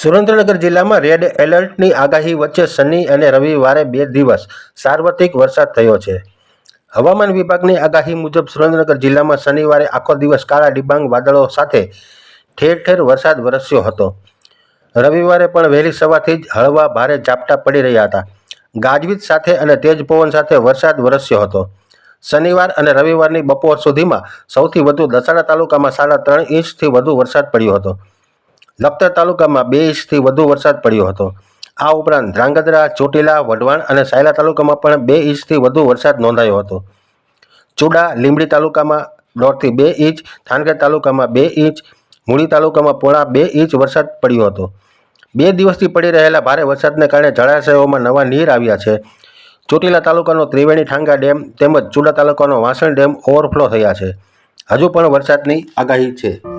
સુરેન્દ્રનગર જિલ્લામાં રેડ એલર્ટની આગાહી વચ્ચે શનિ અને રવિવારે બે દિવસ સાર્વત્રિક વરસાદ થયો છે. હવામાન વિભાગની આગાહી મુજબ સુરેન્દ્રનગર જિલ્લામાં શનિવારે આખો દિવસ કાળા ડિબાંગ વાદળો સાથે ઠેર ઠેર વરસાદ વરસ્યો હતો. રવિવારે પણ વહેલી સવારથી જ હળવા ભારે ઝાપટા પડી રહ્યા હતા. ગાજવીજ સાથે અને તેજ પવન સાથે વરસાદ વરસ્યો હતો. શનિવાર અને રવિવારની બપોર સુધીમાં સૌથી વધુ દસાડા તાલુકામાં સાડા ત્રણ ઇંચથી વધુ વરસાદ પડ્યો હતો. લખતર તાલુકામાં બે ઇંચથી વધુ વરસાદ પડ્યો હતો. આ ઉપરાંત ધ્રાંગધ્રા, ચોટીલા, વઢવાણ અને સાયલા તાલુકામાં પણ બે ઇંચથી વધુ વરસાદ નોંધાયો હતો. ચુડા, લીંબડી તાલુકામાં દોઢથી બે ઇંચ થાનગઢ તાલુકામાં બે ઇંચ, મૂળી તાલુકામાં પોણા બે ઇંચ વરસાદ પડ્યો હતો. બે દિવસથી પડી રહેલા ભારે વરસાદને કારણે જળાશયોમાં નવા નીર આવ્યા છે. ચોટીલા તાલુકાનો ત્રિવેણી ઠાંગા ડેમ તેમજ ચુડા તાલુકાનો વાસણ ડેમ ઓવરફ્લો થયા છે. હજુ પણ વરસાદની આગાહી છે.